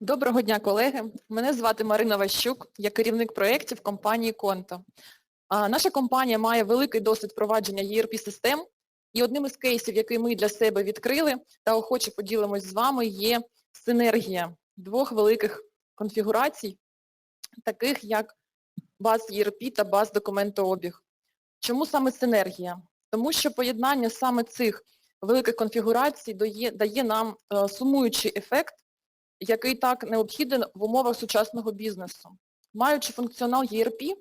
Доброго дня, колеги. Мене звати Марина Ващук, я керівник проєктів компанії Конто. Наша компанія має великий досвід впровадження ERP-систем, і одним із кейсів, який ми для себе відкрили та охоче поділимось з вами, є синергія двох великих конфігурацій, таких як баз ERP та баз документообіг. Чому саме синергія? Тому що поєднання саме цих великих конфігурацій дає, дає нам е, сумуючий ефект, який так необхіден в умовах сучасного бізнесу. Маючи функціонал ERP,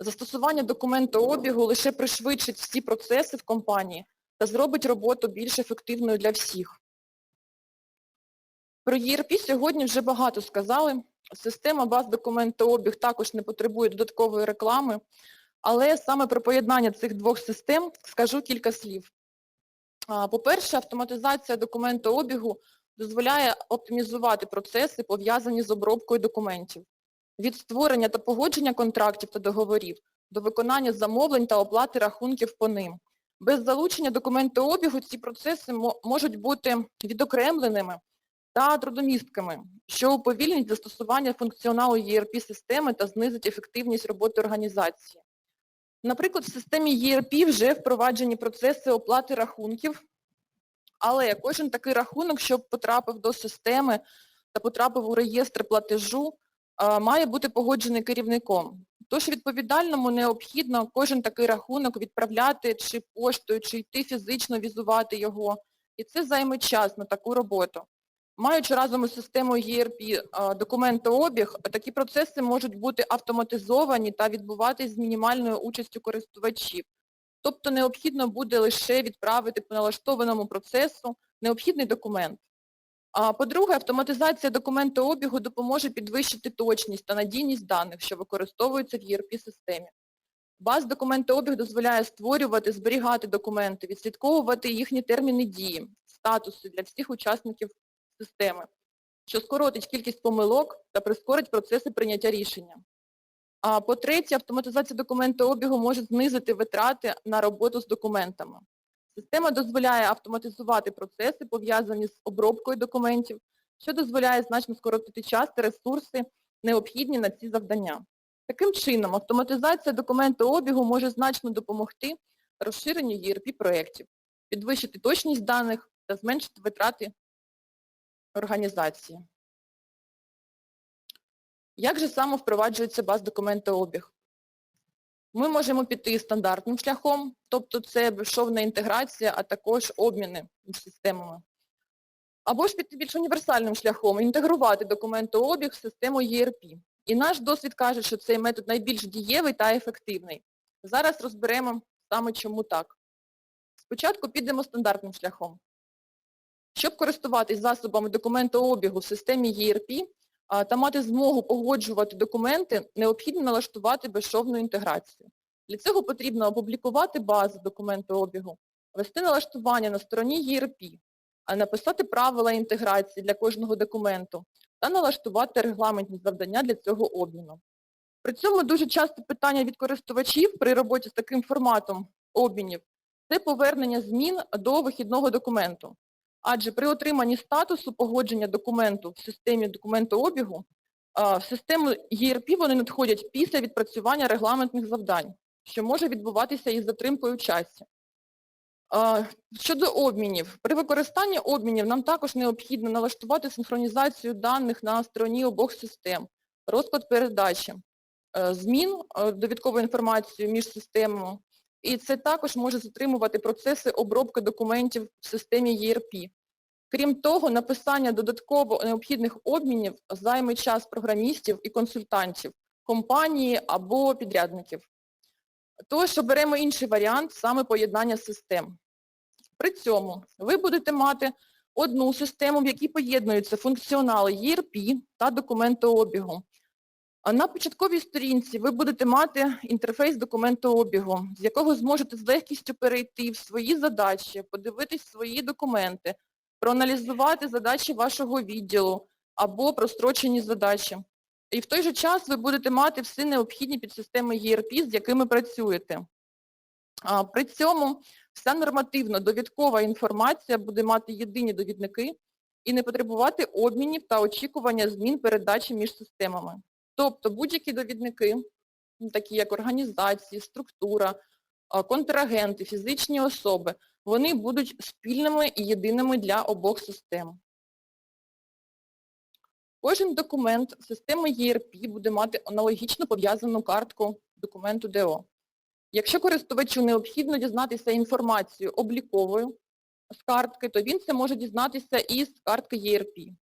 застосування документообігу лише пришвидшить всі процеси в компанії та зробить роботу більш ефективною для всіх. Про ERP сьогодні вже багато сказали. Система баз документообіг також не потребує додаткової реклами, але саме про поєднання цих двох систем скажу кілька слів. По-перше, автоматизація документообігу дозволяє оптимізувати процеси, пов'язані з обробкою документів. Від створення та погодження контрактів та договорів до виконання замовлень та оплати рахунків по ним. Без залучення документообігу ці процеси можуть бути відокремленими та трудомісткими, що уповільнить застосування функціоналу ERP-системи та знизить ефективність роботи організації. Наприклад, в системі ERP вже впроваджені процеси оплати рахунків, але кожен такий рахунок, щоб потрапив до системи та потрапив у реєстр платежу, має бути погоджений керівником. Тож відповідальному необхідно кожен такий рахунок відправляти чи поштою, чи йти фізично візувати його. І це займе час на таку роботу. Маючи разом із системою ERP документообіг, такі процеси можуть бути автоматизовані та відбуватись з мінімальною участю користувачів. Тобто необхідно буде лише відправити по налаштованому процесу необхідний документ. По-друге, автоматизація документообігу допоможе підвищити точність та надійність даних, що використовуються в ERP-системі. Баз документообіг дозволяє створювати, зберігати документи, відслідковувати їхні терміни дії, статуси для всіх учасників системи, що скоротить кількість помилок та прискорить процеси прийняття рішення. А по-третє, автоматизація документообігу може знизити витрати на роботу з документами. Система дозволяє автоматизувати процеси, пов'язані з обробкою документів, що дозволяє значно скоротити час та ресурси, необхідні на ці завдання. Таким чином, автоматизація документообігу може значно допомогти розширенню ERP-проєктів, підвищити точність даних та зменшити витрати організації. Як же саме впроваджується баз документообіг? Ми можемо піти стандартним шляхом, тобто це безшовна інтеграція, а також обміни між системами. Або ж піти більш універсальним шляхом, інтегрувати документообіг в систему ERP. І наш досвід каже, що цей метод найбільш дієвий та ефективний. Зараз розберемо саме чому так. Спочатку підемо стандартним шляхом. Щоб користуватись засобами документообігу в системі ERP, та мати змогу погоджувати документи, необхідно налаштувати безшовну інтеграцію. Для цього потрібно опублікувати базу документообігу, ввести налаштування на стороні ERP, написати правила інтеграції для кожного документу та налаштувати регламентні завдання для цього обміну. При цьому дуже часто питання від користувачів при роботі з таким форматом обмінів це повернення змін до вихідного документу. Адже при отриманні статусу погодження документу в системі документообігу, в систему ERP вони надходять після відпрацювання регламентних завдань, що може відбуватися із затримкою в часі. Щодо обмінів. При використанні обмінів нам також необхідно налаштувати синхронізацію даних на стороні обох систем, розклад передачі, е, змін е, довідкової інформації між системами, і це також може затримувати процеси обробки документів в системі ERP. Крім того, написання додатково необхідних обмінів займе час програмістів і консультантів, компанії або підрядників. Тож оберемо інший варіант, саме поєднання систем. При цьому ви будете мати одну систему, в якій поєднуються функціонали ERP та документообігу. На початковій сторінці ви будете мати інтерфейс документообігу, з якого зможете з легкістю перейти в свої задачі, подивитись свої документи, проаналізувати задачі вашого відділу або прострочені задачі. І в той же час ви будете мати всі необхідні підсистеми ERP, з якими працюєте. При цьому вся нормативно-довідкова інформація буде мати єдині довідники, і не потребувати обмінів та очікування змін передачі між системами. Тобто будь-які довідники, ну, такі як організації, структура, контрагенти, фізичні особи, вони будуть спільними і єдиними для обох систем. Кожен документ системи ERP буде мати аналогічно пов'язану картку документу ДО. Якщо користувачу необхідно дізнатися інформацію обліковою з картки, то він це може дізнатися із картки ERP.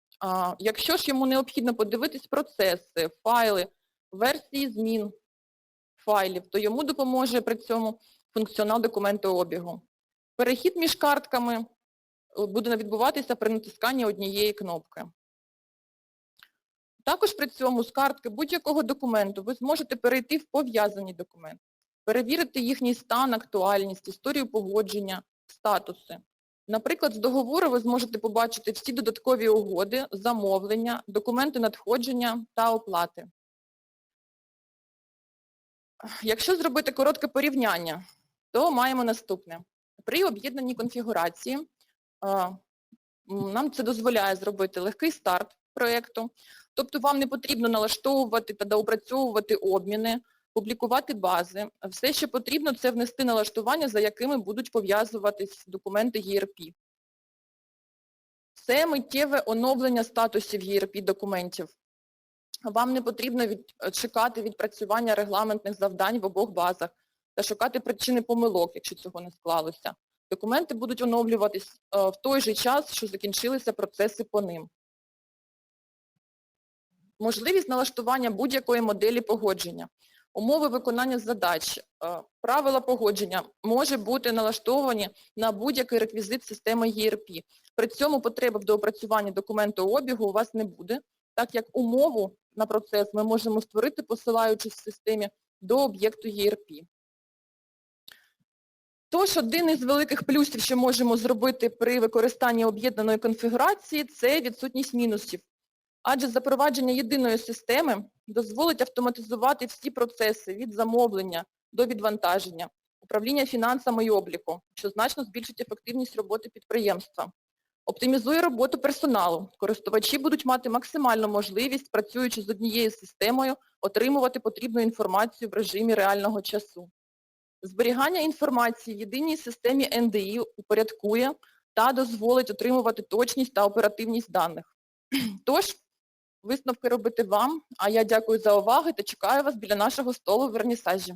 Якщо ж йому необхідно подивитись процеси, файли, версії змін файлів, то йому допоможе при цьому функціонал документообігу. Перехід між картками е, буде відбуватися при натисканні однієї кнопки. Також при цьому з картки будь-якого документу ви зможете перейти в пов'язані документи, перевірити їхній стан, актуальність, історію погодження, статуси. Наприклад, з договору ви зможете побачити всі додаткові угоди, замовлення, документи надходження та оплати. Якщо зробити коротке порівняння, то маємо наступне. При об'єднаній конфігурації нам це дозволяє зробити легкий старт проєкту, тобто вам не потрібно налаштовувати та доопрацьовувати обміни, публікувати бази. Все, що потрібно, це внести налаштування, за якими будуть пов'язуватись документи ERP. Це миттєве оновлення статусів ERP документів. Вам не потрібно від, чекати відпрацювання регламентних завдань в обох базах та шукати причини помилок, якщо цього не склалося. Документи будуть оновлюватись е, в той же час, що закінчилися процеси по ним. Можливість налаштування будь-якої моделі погодження. Умови виконання задач, е, правила погодження може бути налаштовані на будь-який реквізит системи ERP. При цьому потреби в доопрацюванні документообігу у вас не буде, так як умову на процес ми можемо створити, посилаючись в системі до об'єкту ERP. Тож, один із великих плюсів, що можемо зробити при використанні об'єднаної конфігурації, це відсутність мінусів. Адже запровадження єдиної системи дозволить автоматизувати всі процеси від замовлення до відвантаження, управління фінансами і обліку, що значно збільшить ефективність роботи підприємства. Оптимізує роботу персоналу. Користувачі будуть мати максимальну можливість, працюючи з однією системою, отримувати потрібну інформацію в режимі реального часу. Зберігання інформації в єдиній системі НДІ упорядкує та дозволить отримувати точність та оперативність даних. Тож, висновки робити вам, а я дякую за увагу та чекаю вас біля нашого столу в вернісажі.